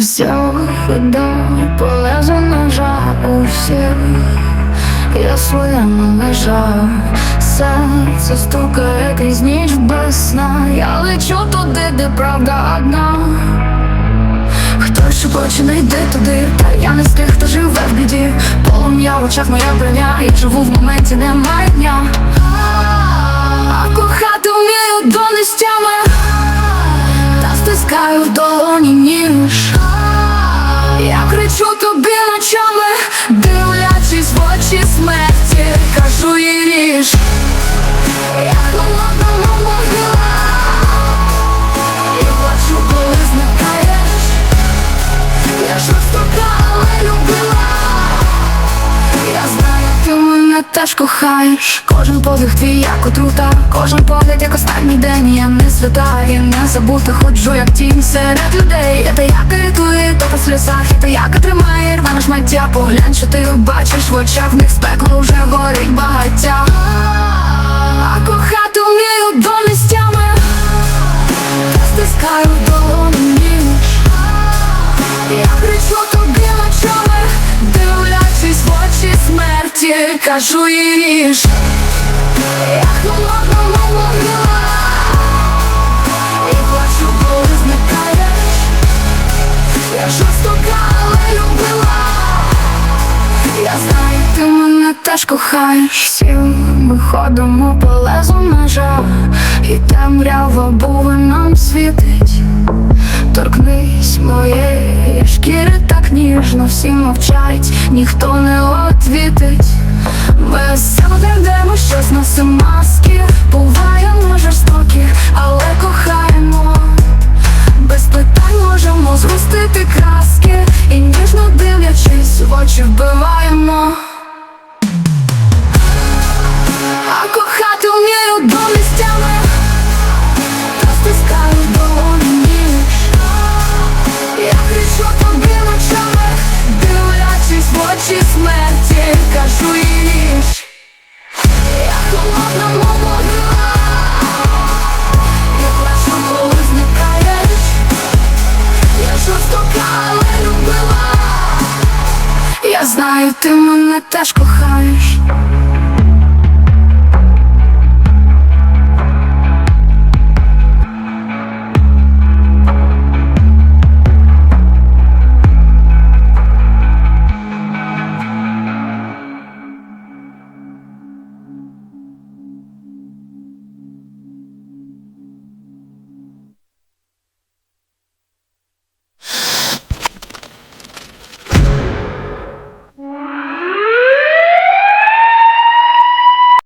до полезу ножа у всіх. Я своєму межа Серце стукає крізь ніч без сна Я лечу туди, де правда одна. Хтось шепоче, не йди туди, та я не з тих, хто живе в біді. Полум'я в очах моя броня, я живу в моменті, немає дня теж кохаєш. Кожен подих твій як отрута. Кожен погляд як останній день. Я не свята я не забута. Ходжу як тінь серед людей. Я та яка рятує, то по сльозах. Я та яка тримає рване шмаття Поглянь, що ти бачиш в очах. В них спекло вже горить багаття кажу ріж Я холодна могила І плачу, коли зникаєш Я жорстока, але любила. Я знаю, ти мене теж кохаєш. Всі ми ходимо по лезу межа. І темрява буви нам світить. Торкнись моєї шкіри так ніжно, всі мовчать, ніхто не отвітить. Ми все йдемо, щось носимо маски, буваємо жорстокі, але кохаємо. Без питань можемо згустити краски і ніжно дивлячись, в очі вбиваємо. Знаю, ти мене теж кохаєш